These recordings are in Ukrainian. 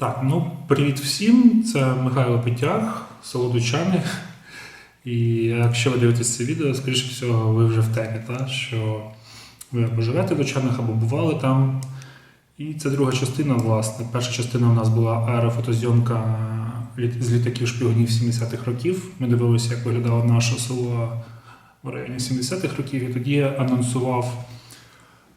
Так, ну привіт всім. Це Михайло Петяг, село Дучани. І якщо ви дивитесь це відео, скоріше всього, ви вже в темі, та? що ви або живете в Дучанах, або бували там. І це друга частина, власне. Перша частина у нас була аерофотозйомка з літаків шпигунів 70-х років. Ми дивилися, як виглядало наше село в районі 70-х років, і тоді анонсував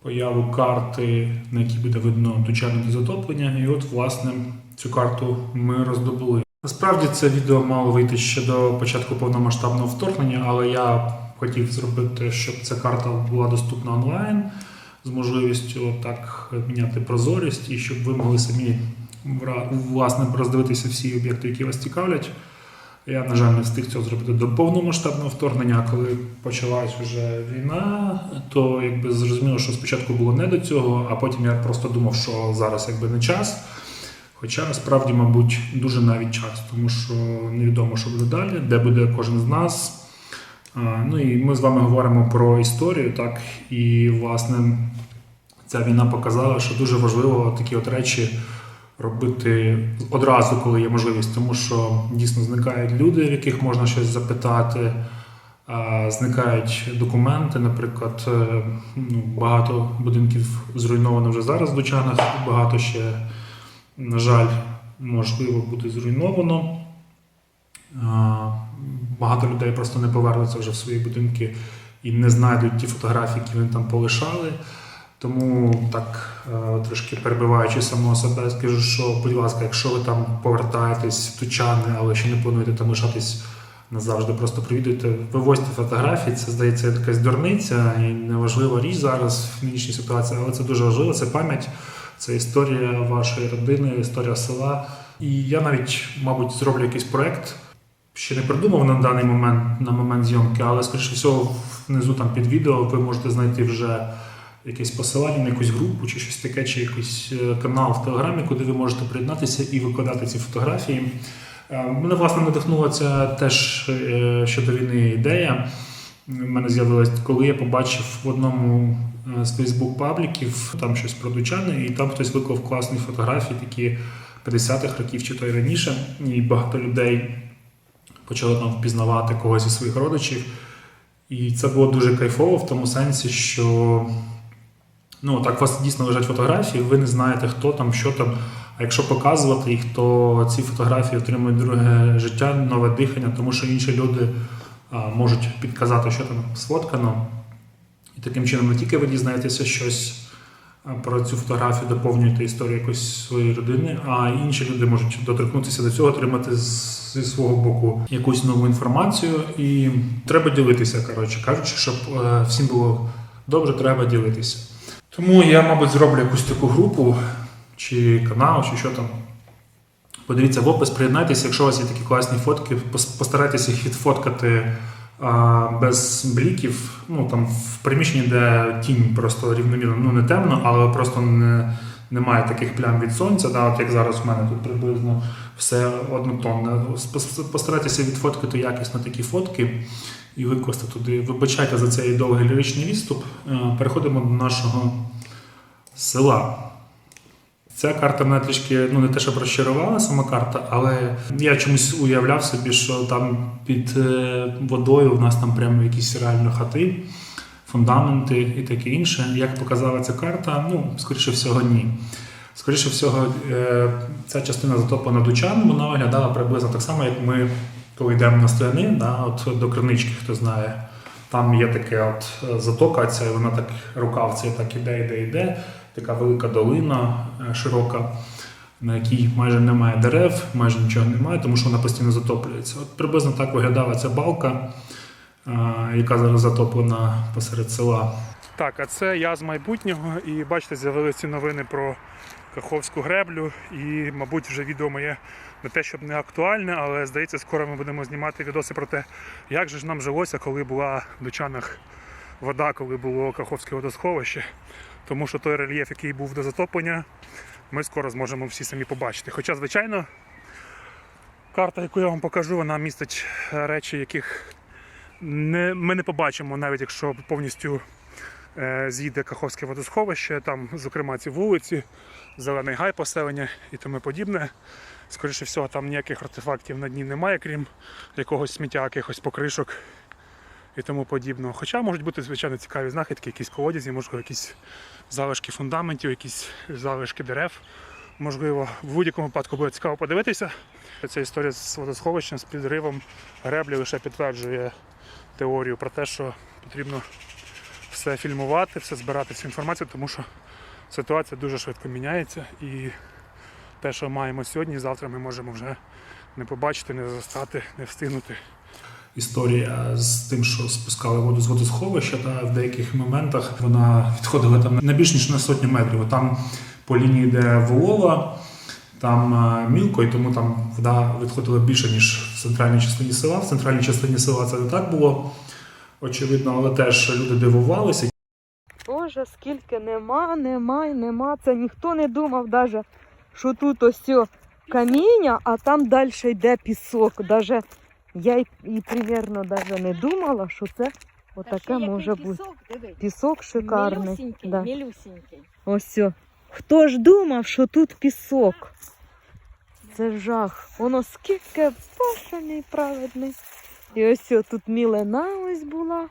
появу карти, на якій буде видно тучане до затоплення. І от, власне, цю карту ми роздобули. Насправді це відео мало вийти ще до початку повномасштабного вторгнення, але я хотів зробити, щоб ця карта була доступна онлайн з можливістю так міняти прозорість і щоб ви могли самі власне роздивитися всі об'єкти, які вас цікавлять. Я, на жаль, не встиг цього зробити до повномасштабного вторгнення. Коли почалась вже війна, то якби зрозуміло, що спочатку було не до цього, а потім я просто думав, що зараз якби не час. Хоча насправді, мабуть, дуже навіть час, тому що невідомо, що буде далі, де буде кожен з нас. Ну і ми з вами говоримо про історію, так і власне ця війна показала, що дуже важливо такі от речі робити одразу, коли є можливість, тому що дійсно зникають люди, в яких можна щось запитати. Зникають документи, наприклад, е, ну, багато будинків зруйновано вже зараз в Дучанах, багато ще, на жаль, можливо, буде зруйновано. Багато людей просто не повернуться вже в свої будинки і не знайдуть ті фотографії, які вони там полишали. Тому так е, трошки перебиваючи самого себе, скажу, що, будь ласка, якщо ви там повертаєтесь в Тучани, але ще не плануєте там лишатись назавжди, просто привідуйте, вивозьте фотографії. Це здається якась дурниця і неважлива річ зараз в нинішній ситуації, але це дуже важливо. Це пам'ять, це історія вашої родини, історія села. І я навіть, мабуть, зроблю якийсь проект. Ще не придумав на даний момент на момент зйомки, але скоріше всього внизу там під відео ви можете знайти вже якесь посилання на якусь групу чи щось таке, чи якийсь е, канал в Телеграмі, куди ви можете приєднатися і викладати ці фотографії. Е, Мене власне надихнула ця теж е, щодо війни ідея. У мене з'явилась, коли я побачив в одному з Фейсбук пабліків там щось про Дучани, і там хтось виклав класні фотографії, такі 50-х років чи то й раніше, і багато людей почали там впізнавати когось із своїх родичів. І це було дуже кайфово в тому сенсі, що ну, так у вас дійсно лежать фотографії, ви не знаєте, хто там, що там. А якщо показувати їх, то ці фотографії отримують друге життя, нове дихання, тому що інші люди а, можуть підказати, що там сфоткано. І таким чином не тільки ви дізнаєтеся щось про цю фотографію, доповнюєте історію якоїсь своєї родини, а інші люди можуть доторкнутися до цього, отримати зі свого боку якусь нову інформацію. І треба ділитися, коротше кажучи, щоб е, всім було добре, треба ділитися. Тому я, мабуть, зроблю якусь таку групу чи канал, чи що там. Подивіться в опис, приєднайтеся, якщо у вас є такі класні фотки, постарайтеся їх відфоткати а, без бліків. Ну там в приміщенні, де тінь просто рівномірно, ну не темно, але просто не, немає таких плям від сонця. Да, от як зараз у мене тут приблизно все однотонне. Пос- Постарайтеся відфоткати якісно такі фотки і викласти туди. Вибачайте за цей довгий ліричний відступ. Е, Переходимо до нашого села. Ця карта мене трішки ну не те, що розчарувала сама карта, але я чомусь уявляв собі, що там під е, водою в нас там прямо якісь реально хати, фундаменти і таке інше. Як показала ця карта, ну, скоріше всього, ні. Скоріше всього, е, ця частина затоплена дучан, вона виглядала приблизно так само, як ми, коли йдемо на стояни, да, от до кринички, хто знає. Там є така от е, затока, ця, і вона так рукав цей так іде, іде, іде. Така велика долина е, широка, на якій майже немає дерев, майже нічого немає, тому що вона постійно затоплюється. От приблизно так виглядала ця балка, е, яка зараз затоплена посеред села. Так, а це я з майбутнього, і бачите, з'явилися новини про Каховську греблю. І, мабуть, вже відео моє не те, щоб не актуальне, але здається, скоро ми будемо знімати відоси про те, як же ж нам жилося, коли була в Дучанах вода, коли було Каховське водосховище. Тому що той рельєф, який був до затоплення, ми скоро зможемо всі самі побачити. Хоча, звичайно, карта, яку я вам покажу, вона містить речі, яких не, ми не побачимо, навіть якщо повністю е, з'їде Каховське водосховище, там, зокрема, ці вулиці зелений гай поселення і тому подібне. Скоріше всього, там ніяких артефактів на дні немає, крім якогось сміття, якихось покришок і тому подібного. Хоча можуть бути, звичайно, цікаві знахідки, якісь колодязі, можливо, якісь залишки фундаментів, якісь залишки дерев. Можливо, в будь-якому випадку буде цікаво подивитися. Ця історія з водосховищем, з підривом греблі лише підтверджує теорію про те, що потрібно все фільмувати, все збирати всю інформацію, тому що ситуація дуже швидко міняється і те, що маємо сьогодні, завтра ми можемо вже не побачити, не застати, не встигнути. історія з тим, що спускали воду з водосховища, та в деяких моментах вона відходила там на більш ніж на сотню метрів. Там по лінії, де волова, там е, мілко, і тому там вода відходила більше, ніж в центральній частині села. В центральній частині села це не так було очевидно, але теж люди дивувалися. Боже, скільки нема, нема, нема. Це ніхто не думав даже, що тут ось каміння, а там далі йде пісок. Даже я й, і примерно даже не думала, що це отаке може бути. Пісок, диви. Пісок шикарний. Мілюсінький, Да. мілюсінький. Ось. цьо. Хто ж думав, що тут пісок? Це жах. Воно скільки Боже мій праведний. І ось цьо тут мілина ось була.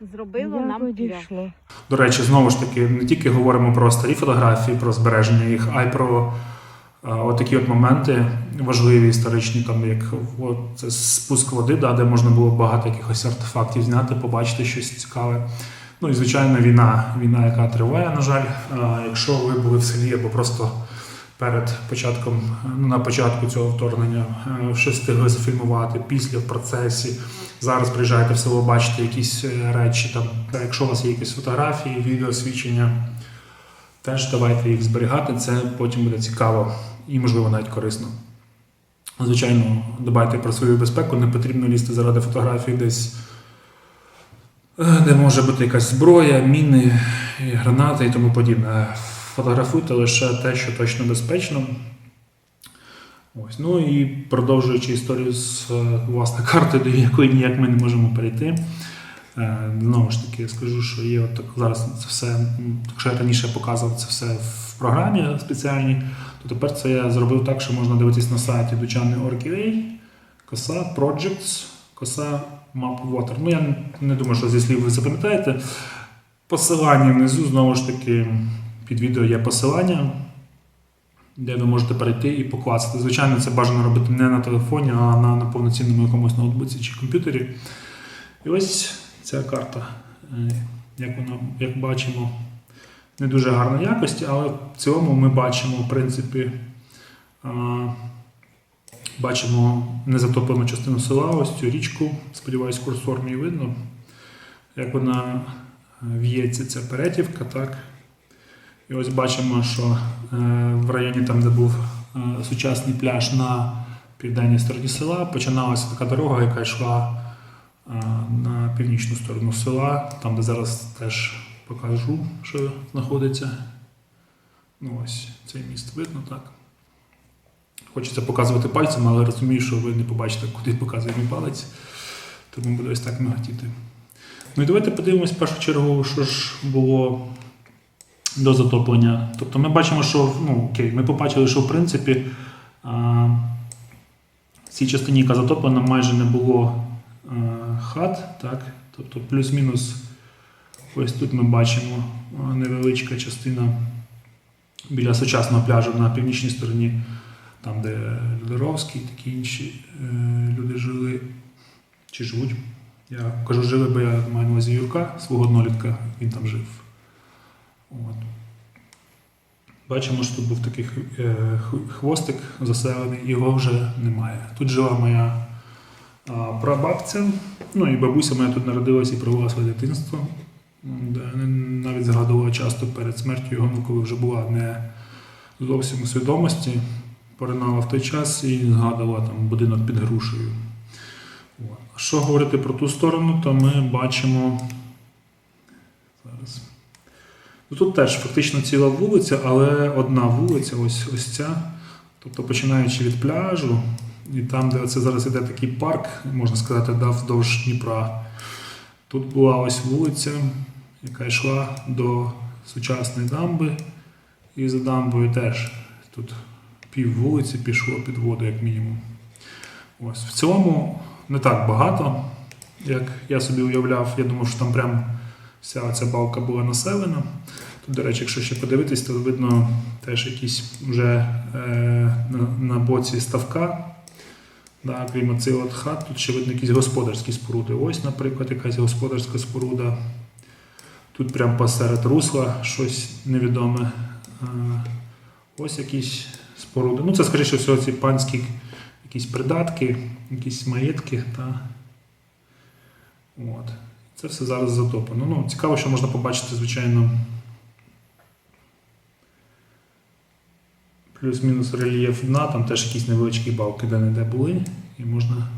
Зробило Як нам пляж. До речі, знову ж таки, не тільки говоримо про старі фотографії, про збереження їх, а й про е, отакі от моменти важливі історичні, там як от, це спуск води, да, де можна було багато якихось артефактів зняти, побачити щось цікаве. Ну і звичайно, війна, війна, яка триває, на жаль. Е, Якщо ви були в селі або просто перед початком, ну на початку цього вторгнення, е, щось встигли зафільмувати, після в процесі. Зараз приїжджаєте в село, бачите якісь е, речі. Там, якщо у вас є якісь фотографії, відео, свідчення, теж давайте їх зберігати. Це потім буде цікаво і, можливо, навіть корисно. Звичайно, дбайте про свою безпеку, не потрібно лізти заради фотографій десь, е, де може бути якась зброя, міни, гранати і тому подібне. Фотографуйте лише те, що точно безпечно. Ось. Ну і продовжуючи історію з е, власне карти, до якої ніяк ми не можемо перейти. Е, Знову ж таки, я скажу, що є от так зараз це все, якщо я раніше показував це все в програмі спеціальній, то тепер це я зробив так, що можна дивитись на сайті Дучани.org.ua, коса Projects, коса Map Water. Ну я не думаю, що зі слів ви запам'ятаєте. Посилання внизу, знову ж таки, під відео є посилання де ви можете перейти і покласти. Звичайно, це бажано робити не на телефоні, а на, на повноцінному якомусь ноутбуці чи комп'ютері. І ось ця карта. Е, Як вона, як бачимо, не дуже гарної якості, але в цілому ми бачимо, в принципі, а, бачимо незатоплену частину села, ось цю річку. Сподіваюсь, курсор мій видно. Як вона е, в'ється, ця перетівка, так. І ось бачимо, що е, в районі, там, де був е, сучасний пляж на південній стороні села, починалася така дорога, яка йшла е, на північну сторону села, там, де зараз теж покажу, що знаходиться. Ну ось цей міст видно так. Хочеться показувати пальцем, але розумію, що ви не побачите, куди показує мій палець, тому буде ось так мигатіти. Ну і давайте подивимось в першу чергу, що ж було до затоплення. Тобто ми бачимо, що ну, окей, ми побачили, що в принципі а, в цій частині, яка затоплена, майже не було а, хат. Так? Тобто плюс-мінус ось тут ми бачимо невеличка частина біля сучасного пляжу на північній стороні, там, де Людоровський, такі інші е, люди жили чи живуть. Я кажу жили, бо я маю на увазі Юрка, свого однолітка, він там жив. От. Бачимо, що тут був такий е, хвостик заселений, його вже немає. Тут жила моя прабабця, ну і бабуся моя тут народилася і провела своє дитинство. Навіть згадувала часто перед смертю його, ну, коли вже була не зовсім у свідомості, поринала в той час і згадувала там будинок під грушею. Що говорити про ту сторону, то ми бачимо Тут теж фактично ціла вулиця, але одна вулиця, ось, ось ця. Тобто починаючи від пляжу, і там, де це зараз іде такий парк, можна сказати, да, вздовж Дніпра. Тут була ось вулиця, яка йшла до сучасної дамби. І за дамбою теж тут пів вулиці пішло під воду, як мінімум. Ось. В цілому не так багато, як я собі уявляв. Я думав, що там прям вся ця балка була населена. Тут, до речі, якщо ще подивитись, то видно теж якісь вже е, на, на боці ставка. Да, крім оцих от хат, тут ще видно якісь господарські споруди. Ось, наприклад, якась господарська споруда. Тут прямо посеред русла щось невідоме. Е, Ось якісь споруди. Ну, це, скоріше всього, ці панські якісь придатки, якісь маєтки. Та... От. Це все зараз затоплено. Ну, цікаво, що можна побачити, звичайно. Плюс-мінус рельєф дна, там теж якісь невеличкі балки де-не-де були. І можна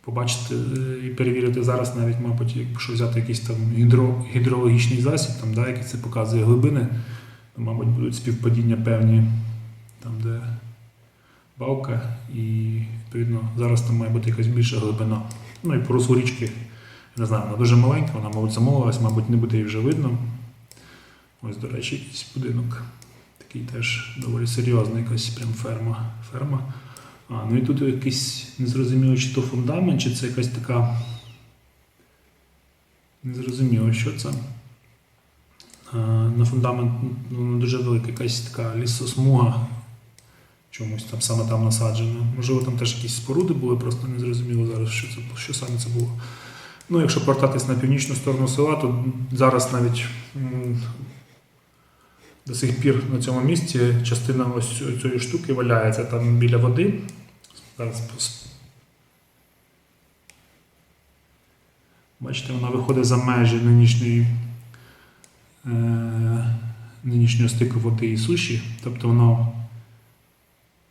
побачити е, і перевірити зараз, навіть, мабуть, якщо взяти якийсь там гідро, гідрологічний засіб, там, да, який це показує глибини, то, мабуть, будуть співпадіння певні там, де балка, і відповідно зараз там має бути якась більша глибина. Ну і по руслу річки, не знаю, вона дуже маленька, вона, мабуть, замовилась, мабуть, не буде її вже видно. Ось, до речі, якийсь будинок. Такий теж доволі серйозний, якась прям ферма. ферма. А, ну і тут якийсь незрозуміло, чи то фундамент, чи це якась така. Незрозуміло, що це. А, на фундамент ну, дуже велика якась така лісосмуга. Чомусь там саме там насаджена. Можливо, там теж якісь споруди були, просто не зрозуміло зараз, що, це, що саме це було. Ну, якщо повертатись на північну сторону села, то зараз навіть до сих пір на цьому місці частина ось цієї штуки валяється там біля води. Бачите, вона виходить за межі нинішньої, е, нинішнього стику води і суші. Тобто воно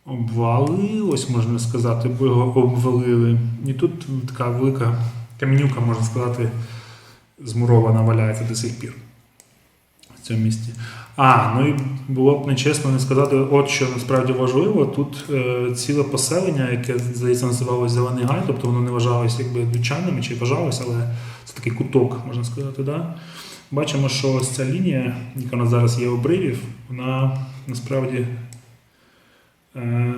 обвалилось, можна сказати, бо його обвалили. І тут така велика камінюка, можна сказати, змурована валяється до сих пір в цьому місті. А, ну і було б нечесно не сказати, от що насправді важливо. Тут е, ціле поселення, яке здається називалось Зелений Гай, тобто воно не вважалось якби дучанами чи вважалось, але це такий куток, можна сказати. Да? Бачимо, що ось ця лінія, яка у нас зараз є обривів, вона насправді е,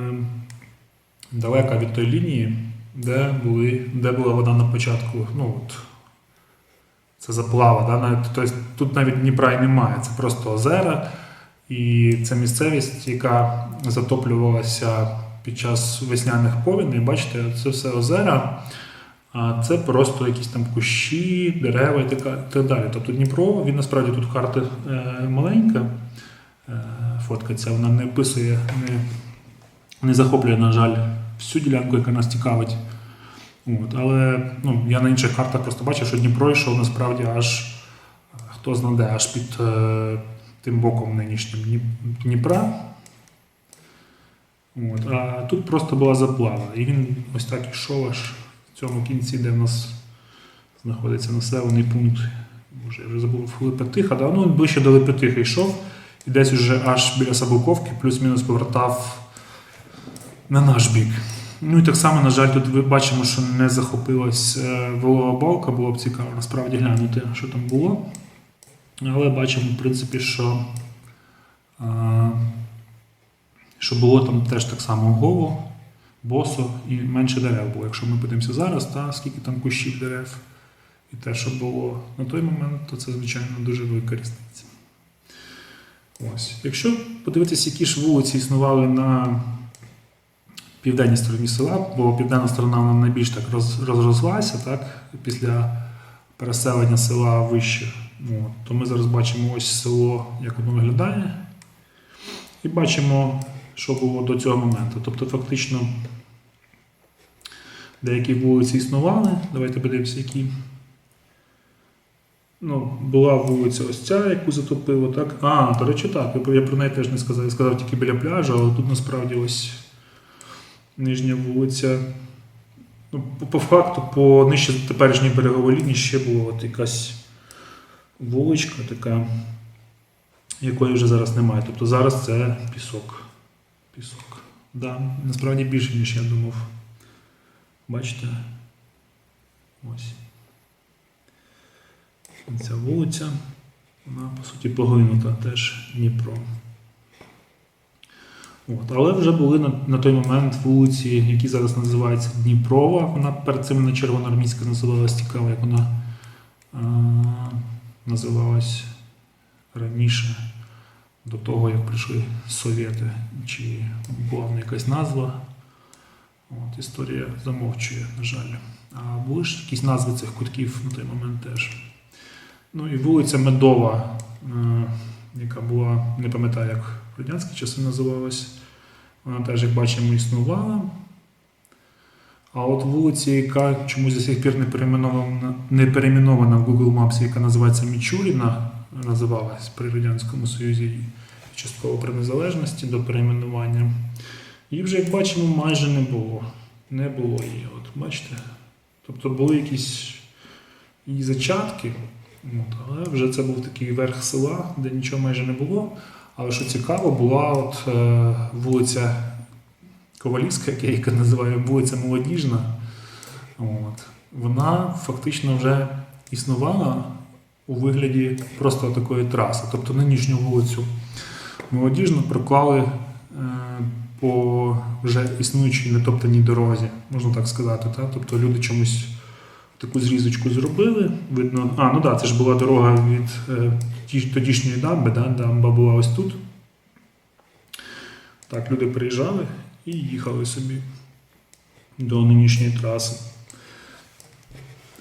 далека від тої лінії, де, були, де була вода на початку. Ну, от, це заплава. Да? Навіть, тобто, тут навіть Дніпра і немає, це просто озера. І це місцевість, яка затоплювалася під час весняних повіней. Бачите, це все озера, а це просто якісь там кущі, дерева і так далі. Тобто Дніпро, він насправді тут карта е, маленька, е, фоткаться, вона не описує, не, не захоплює, на жаль, всю ділянку, яка нас цікавить. От, але ну, я на інших картах просто бачив, що Дніпро йшов насправді аж хто знаде, аж під е, тим боком нинішнім Дніпра. От, а тут просто була заплава. І він ось так ішов аж в цьому кінці, де в нас знаходиться населений пункт. Боже, я вже забув Липетиха, да? ну, ближче до Липетиха йшов і десь уже аж біля Сабуковки плюс-мінус повертав на наш бік. Ну і так само, на жаль, тут ви бачимо, що не захопилась е, волова балка, було б цікаво насправді глянути, що там було. Але бачимо, в принципі, що, е, що було там теж так само голо, босо і менше дерев було. Якщо ми подивимося зараз, та, скільки там кущів дерев і те, що було на той момент, то це, звичайно, дуже велика різниця. Ось. Якщо подивитися, які ж вулиці існували на південній стороні села, бо південна сторона вона найбільш так розрослася, так, після переселення села вище. От, то ми зараз бачимо ось село, як воно виглядає. І бачимо, що було до цього моменту. Тобто, фактично, деякі вулиці існували. Давайте подивимося, які. Ну, була вулиця ось ця, яку затопило, так? А, до речі, так. Я про неї теж не сказав. Я сказав тільки біля пляжу, але тут насправді ось нижня вулиця. Ну, по, по факту, по нижче теперішній береговій лінії ще була от якась вуличка така, якої вже зараз немає. Тобто зараз це пісок. Пісок. Да, насправді більше, ніж я думав. Бачите? Ось. Ця вулиця, вона по суті поглинута теж Дніпро. От. Але вже були на, на той момент вулиці, які зараз називаються Дніпрова. Вона перед цим не червоноармійська називалась цікаво, як вона е, називалась раніше, до того, як прийшли совєти, чи була в якась назва. От, історія замовчує, на жаль. А були ж якісь назви цих кутків на той момент теж. Ну і вулиця Медова, е, яка була, не пам'ятаю, як радянські часи називалась. Вона теж, як бачимо, існувала. А от вулиця, яка чомусь до сих пір не перейменована, не перейменована в Google Maps, яка називається Мічуріна, називалась при Радянському Союзі частково при незалежності до перейменування. Її вже, як бачимо, майже не було. Не було її. От бачите? Тобто були якісь її зачатки, але вже це був такий верх села, де нічого майже не було. Але що цікаво, була от е, вулиця Ковалівська, як я її називаю, вулиця Молодіжна. От. Вона фактично вже існувала у вигляді просто такої траси. Тобто нинішню вулицю Молодіжну проклали е, по вже існуючій нетоптаній дорозі, можна так сказати. Та? Тобто люди чомусь таку зрізочку зробили. Видно, а, ну да, це ж була дорога від е, тодішньої дамби, да? дамба була ось тут. Так, люди приїжджали і їхали собі до нинішньої траси.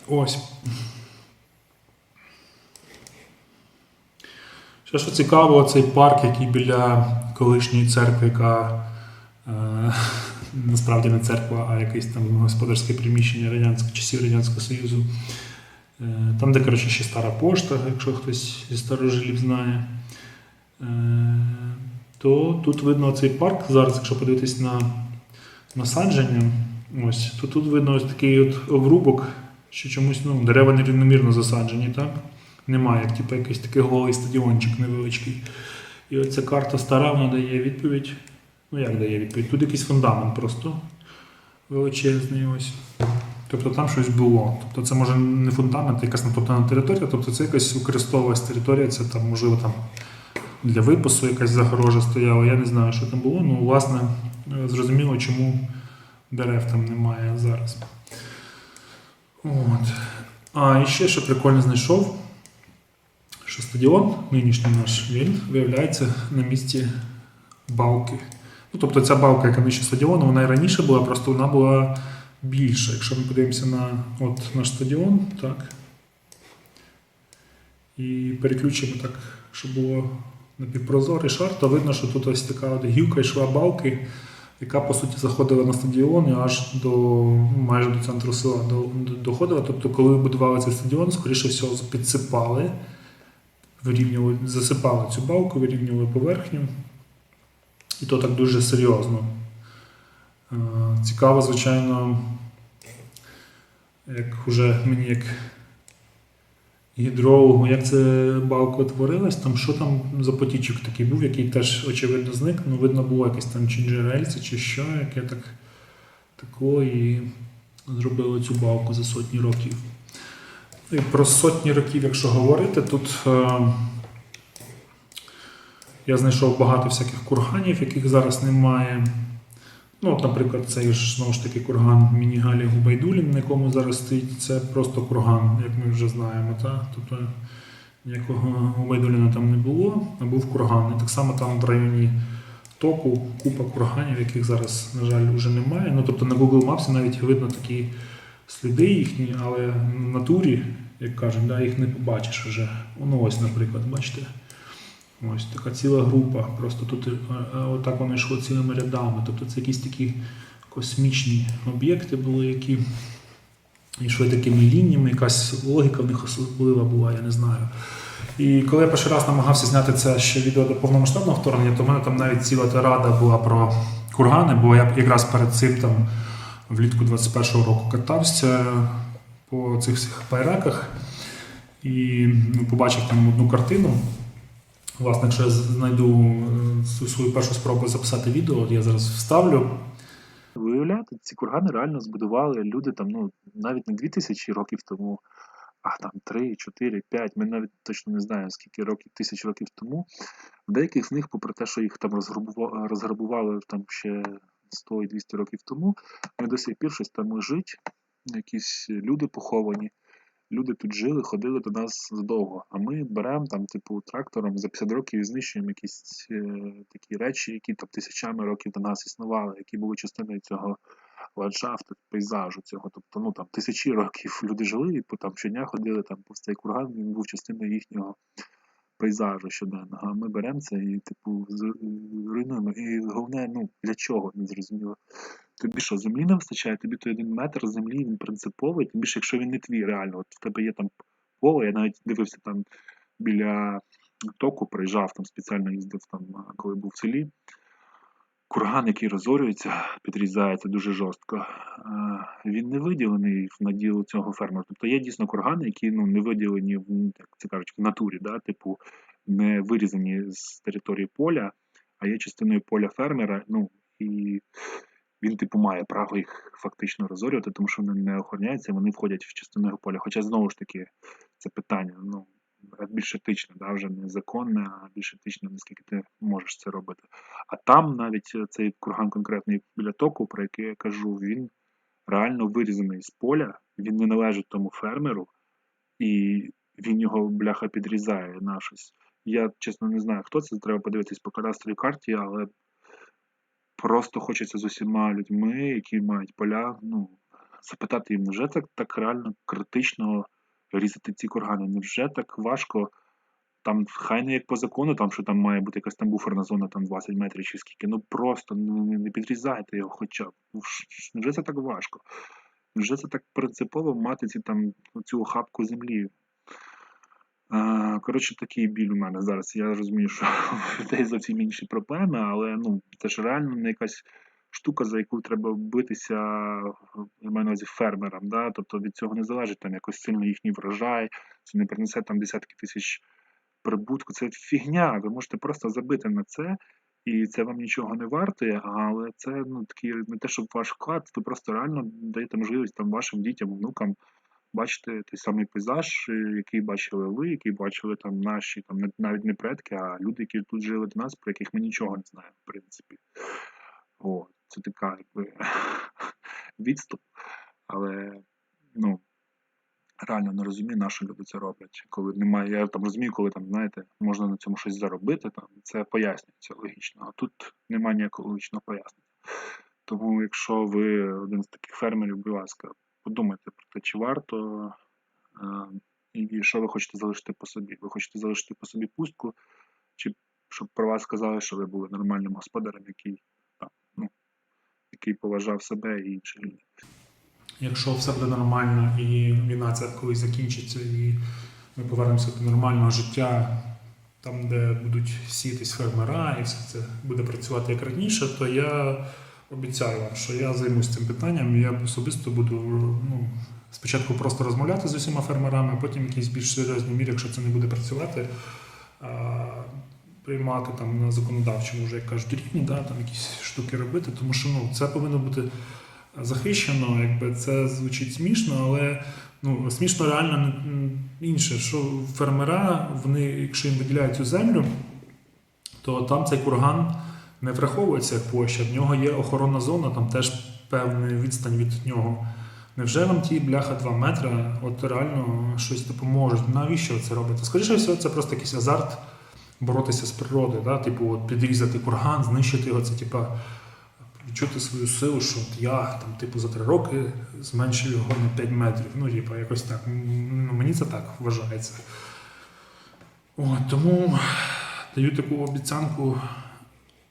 Ось. Ще що цікаво, цей парк, який біля колишньої церкви, яка е, насправді не церква, а якесь там господарське приміщення радянського часів Радянського Союзу. Е, там, де, коротше, ще стара пошта, якщо хтось зі старожилів знає. Е, то тут видно цей парк. Зараз, якщо подивитись на насадження, ось, то тут видно ось такий от обрубок, що чомусь ну, дерева нерівномірно засаджені, так? Немає, типу, якийсь такий голий стадіончик невеличкий. І оця карта стара, вона дає відповідь. Ну, як дає відповідь? Тут якийсь фундамент просто величезний ось. Тобто там щось було. Тобто це може не фундамент, а якась натоптана територія, тобто це якась використовувалась територія, це там, можливо, там для випасу якась загорожа стояла. Я не знаю, що там було. Ну, власне, зрозуміло, чому дерев там немає зараз. От. А і ще що прикольно знайшов, що стадіон, нинішній наш, він виявляється на місці балки. Ну, тобто ця балка, яка нижче стадіону, вона і раніше була, просто вона була більша. Якщо ми подивимося на от наш стадіон, так. І переключимо так, щоб було напівпрозорий шар, то видно, що тут ось така от гілка йшла балки, яка по суті заходила на стадіон і аж до ну, майже до центру села до- до- доходила. Тобто, коли будували цей стадіон, скоріше всього підсипали, вирівнювали, засипали цю балку, вирівнювали поверхню. І то так дуже серйозно. Е, Цікаво, звичайно, як уже мені як гідрологу, як це балка утворилась, там що там за потічок такий був, який теж, очевидно, зник. Ну, видно, було якесь там чи джерельце, чи що, яке так тако і зробило цю балку за сотні років. І про сотні років, якщо говорити, тут е, я знайшов багато всяких курганів, яких зараз немає. Ну, от, наприклад, цей ж знову ж таки курган Мінігалі Губайдулін, на якому зараз стоїть, це просто курган, як ми вже знаємо. Та? Тобто ніякого Губайдуліна там не було, а був курган. І так само там в районі току купа курганів, яких зараз, на жаль, вже немає. Ну, тобто на Google Maps навіть видно такі сліди їхні, але в натурі, як кажуть, да, їх не побачиш вже. Ну ось, наприклад, бачите. Ось така ціла група. Просто тут е, е, отак воно йшло цілими рядами. Тобто це якісь такі космічні об'єкти були, які йшли такими лініями, якась логіка в них особлива була, я не знаю. І коли я перший раз намагався зняти це ще відео до повномасштабного вторгнення, то в мене там навіть ціла тирада була про кургани, бо я якраз перед цим там влітку 21-го року катався по цих всіх пайраках і ну, побачив там одну картину. Власне, якщо я знайду е, свою першу спробу записати відео, я зараз вставлю. Ви уявляєте, ці кургани реально збудували люди там, ну, навіть не 2000 років тому, а там 3, 4, 5, ми навіть точно не знаємо, скільки років, тисяч років тому. Деяких з них, попри те, що їх там розграбували, розграбували там ще 100 і 200 років тому, ми до сих пір щось там лежить, якісь люди поховані. Люди тут жили, ходили до нас задовго. А ми беремо там, типу, трактором за 50 років і знищуємо якісь е, такі речі, які там тисячами років до нас існували, які були частиною цього ландшафту, пейзажу цього. Тобто, ну там тисячі років люди жили, і там щодня ходили там повз цей курган, він був частиною їхнього пейзажу щоденного. А ми беремо це і, типу, з- руйнуємо. І головне, ну для чого не зрозуміло. Тобі що, землі не вистачає, тобі той один метр землі він принциповий, тим більше, якщо він не твій, реально. От в тебе є там поле, я навіть дивився там біля току, приїжджав там спеціально їздив там, коли був в селі. Курган, який розорюється, підрізається дуже жорстко. Він не виділений в наділу цього фермера. Тобто є дійсно кургани, які ну, не виділені ну, як це кажуть, в натурі, да? типу не вирізані з території поля, а є частиною поля фермера. Ну і він, типу, має право їх фактично розорювати, тому що вони не охороняються, вони входять в частину його поля. Хоча знову ж таки це питання, ну більш етичне, да, вже не законне, а більш етичне, наскільки ти можеш це робити. А там навіть цей курган конкретний біля току, про який я кажу, він реально вирізаний з поля, він не належить тому фермеру, і він його бляха підрізає на щось. Я чесно не знаю, хто це, треба подивитись по кадастровій карті, але просто хочеться з усіма людьми, які мають поля, ну, запитати їм, невже так, так реально критично різати ці кургани? Невже так важко? Там хай не як по закону, там що там має бути якась там буферна зона, там 20 метрів чи скільки. Ну просто ну, не, не підрізайте його хоча б. Ну, Невже це так важко? Невже це так принципово мати ці там цю охапку землі? Коротше, такий біль у мене зараз. Я розумію, що в людей зовсім інші проблеми, але ну, це ж реально не якась штука, за яку треба битися, я маю на увазі фермерам. Да? Тобто від цього не залежить там якось сильно їхній врожай, це не принесе там десятки тисяч прибутку. Це фігня. Ви можете просто забити на це, і це вам нічого не вартує, але це ну такий не те, щоб ваш вклад, ви просто реально даєте можливість там вашим дітям, внукам бачити той самий пейзаж, е, який бачили ви, який бачили там наші, там навіть не предки, а люди, які тут жили до нас, про яких ми нічого не знаємо, в принципі. О, це така якби відступ. Але ну, реально не розумію, на що люди це роблять. Коли немає, я там розумію, коли там, знаєте, можна на цьому щось заробити, там це пояснюється логічно. А тут немає ніякого логічного пояснення. Тому, якщо ви один з таких фермерів, будь ласка, подумайте про те, чи варто, е, і що ви хочете залишити по собі. Ви хочете залишити по собі пустку, чи щоб про вас сказали, що ви були нормальним господарем, який, там, ну, який поважав себе і інших людей. Якщо все буде нормально і війна ця колись закінчиться, і ми повернемося до нормального життя, там, де будуть сітись фермера, і все це буде працювати як раніше, то я обіцяю вам, що я займусь цим питанням. Я особисто буду ну, спочатку просто розмовляти з усіма фермерами, а потім в якійсь більш серйозній мірі, якщо це не буде працювати, приймати там на законодавчому, вже як кажуть, рівні, да, там якісь штуки робити, тому що ну, це повинно бути захищено, якби це звучить смішно, але ну, смішно реально інше, що фермера, вони, якщо їм виділяють цю землю, то там цей курган не враховується як площа. В нього є охоронна зона, там теж певна відстань від нього. Невже вам ті бляха 2 метри от реально щось допоможуть? Навіщо це робити? Скоріше всього, це просто якийсь азарт боротися з природою, да? типу, от підрізати курган, знищити його, це типа відчути свою силу, що от я там, типу, за три роки зменшив його на 5 метрів. Ну, типу, якось так. Ну, мені це так вважається. От, тому даю таку обіцянку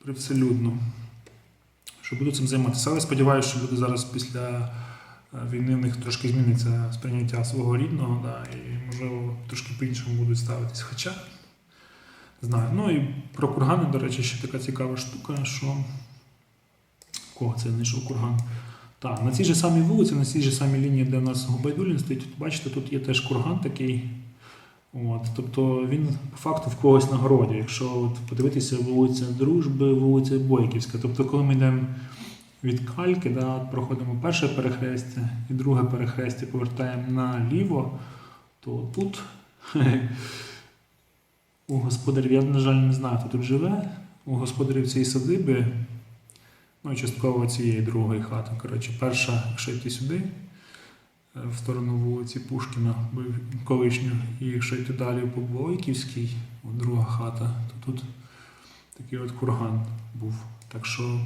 привселюдну, що буду цим займатися. Але сподіваюся, що люди зараз після е, війни в них трошки зміниться сприйняття свого рідного, да, і, можливо, трошки по-іншому будуть ставитись. Хоча, знаю. Ну і про кургани, до речі, ще така цікава штука, що кого це знайшов курган. Так, на цій же самій вулиці, на цій же самій лінії, де у нас Губайдулін стоїть, бачите, тут є теж курган такий. От, тобто він по факту в когось на городі. Якщо от подивитися вулиця Дружби, вулиця Бойківська. Тобто, коли ми йдемо від Кальки, да, проходимо перше перехрестя і друге перехрестя, повертаємо наліво, то тут. У господарів, я, на жаль, не знаю, хто тут живе. У господарів цієї садиби, ну і частково цієї другої хати. Коротше, перша, якщо йти сюди, в сторону вулиці Пушкіна, колишню, і якщо йти далі по Бойківській, друга хата, то тут такий от курган був. Так що,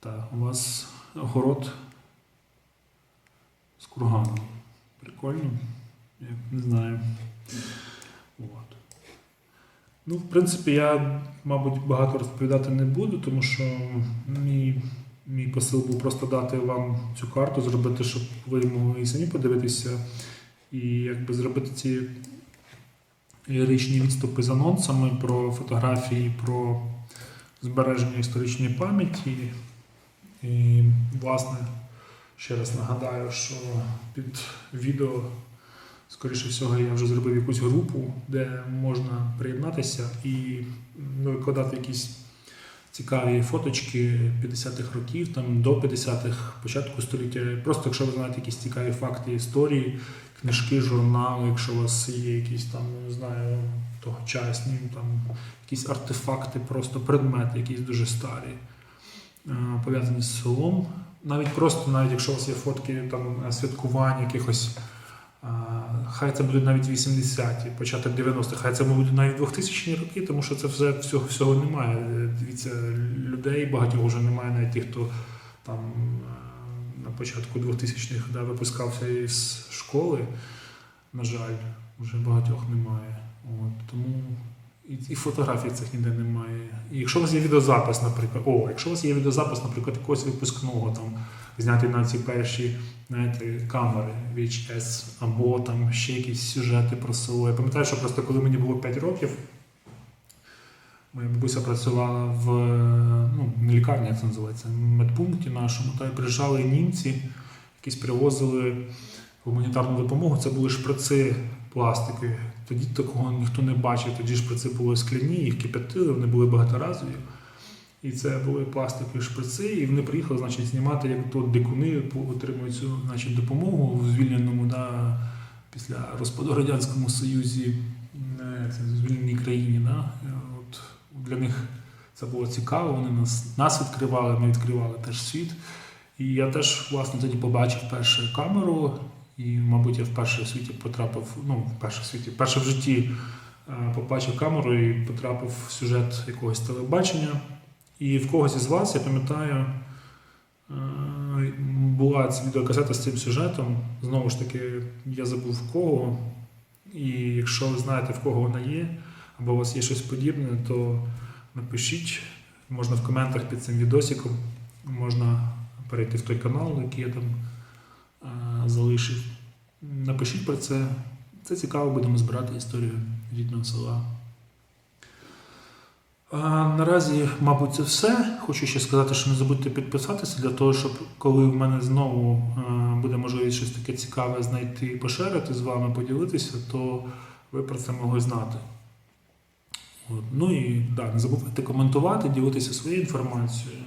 так, у вас город з курганом. Прикольно. Я не знаю. От. Ну, в принципі, я, мабуть, багато розповідати не буду, тому що мій, мій посил був просто дати вам цю карту, зробити, щоб ви могли і самі подивитися, і якби зробити ці ліричні відступи з анонсами про фотографії, про збереження історичної пам'яті. І, власне, ще раз нагадаю, що під відео, скоріше всього, я вже зробив якусь групу, де можна приєднатися і ну, викладати якісь цікаві фоточки 50-х років, там до 50-х, початку століття. Просто якщо ви знаєте якісь цікаві факти історії, книжки, журнали, якщо у вас є якісь там, не знаю, тогочасні, там якісь артефакти, просто предмети, якісь дуже старі, е, пов'язані з селом. Навіть просто, навіть якщо у вас є фотки там святкувань якихось. Хай це будуть навіть 80-ті, початок 90-х, хай це будуть навіть 2000-ні роки, тому що це все всього, всього немає. Дивіться, людей багатьох вже немає, навіть тих, хто там е, на початку 2000-х да, випускався із школи. На жаль, вже багатьох немає. От, тому і, і фотографій цих ніде немає. І якщо у вас є відеозапис, наприклад, о, якщо у вас є відеозапис, наприклад, якогось випускного, там, знятий на ці перші знаєте, камери VHS, або там ще якісь сюжети про село. Я пам'ятаю, що просто коли мені було 5 років, моя бабуся працювала в ну, лікарні, як це називається, медпункті нашому, та й приїжджали німці, якісь привозили гуманітарну допомогу. Це були шприци пластикові. Тоді такого ніхто не бачив. Тоді шприци були скляні, їх кипятили, вони були багаторазові. І це були пластикові шприци, і вони приїхали, значить, знімати, як тут дикуни отримують цю значить, допомогу в звільненому да, після розпаду Радянському Союзі, е, це, звільненій країні. Да. От, для них це було цікаво, вони нас, нас відкривали, ми відкривали теж світ. І я теж, власне, тоді побачив першу камеру, і, мабуть, я вперше в світі потрапив, ну, вперше в світі, вперше в житті е, побачив камеру і потрапив в сюжет якогось телебачення. І в когось із вас, я пам'ятаю, е, була ця відеокасета з цим сюжетом. Знову ж таки, я забув в кого. І якщо ви знаєте, в кого вона є, або у вас є щось подібне, то напишіть. Можна в коментах під цим відосиком, можна перейти в той канал, який я там е, залишив. Напишіть про це. Це цікаво, будемо збирати історію рідного села. Наразі, мабуть, це все. Хочу ще сказати, що не забудьте підписатися для того, щоб коли в мене знову е, буде можливість щось таке цікаве знайти і поширити з вами, поділитися, то ви про це могли знати. От. Ну і да, не забувайте коментувати, ділитися своєю інформацією.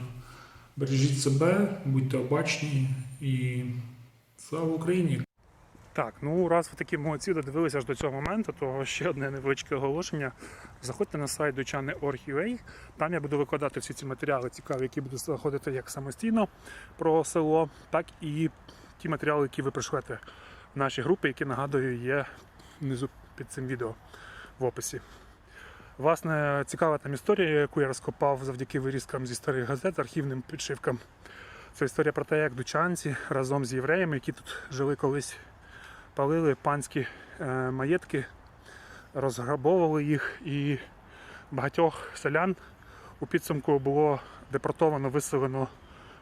Бережіть себе, будьте обачні і слава Україні! Так, ну раз ви такі молодці додивилися аж до цього моменту, то ще одне невеличке оголошення. Заходьте на сайт дучани.org.ua, Там я буду викладати всі ці матеріали цікаві, які будуть заходити як самостійно про село, так і ті матеріали, які ви пришлете в наші групи, які нагадую є внизу під цим відео в описі. Власне, цікава там історія, яку я розкопав завдяки вирізкам зі старих газет, архівним підшивкам. Це історія про те, як дучанці разом з євреями, які тут жили колись палили панські е, маєтки, розграбовували їх, і багатьох селян у підсумку було депортовано, виселено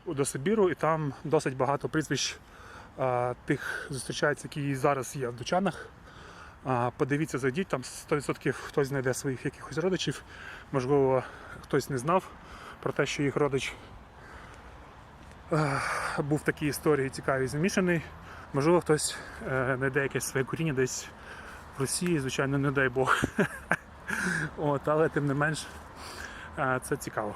до Сибіру, і там досить багато прізвищ е, тих зустрічається, які зараз є в Дучанах. Подивіться, зайдіть, там 100% хтось знайде своїх якихось родичів. Можливо, хтось не знав про те, що їх родич е, був в такій історії цікавій замішаний. Можливо, хтось е, знайде якесь своє коріння десь в Росії, звичайно, не дай Бог. От, але тим не менш, е, це цікаво.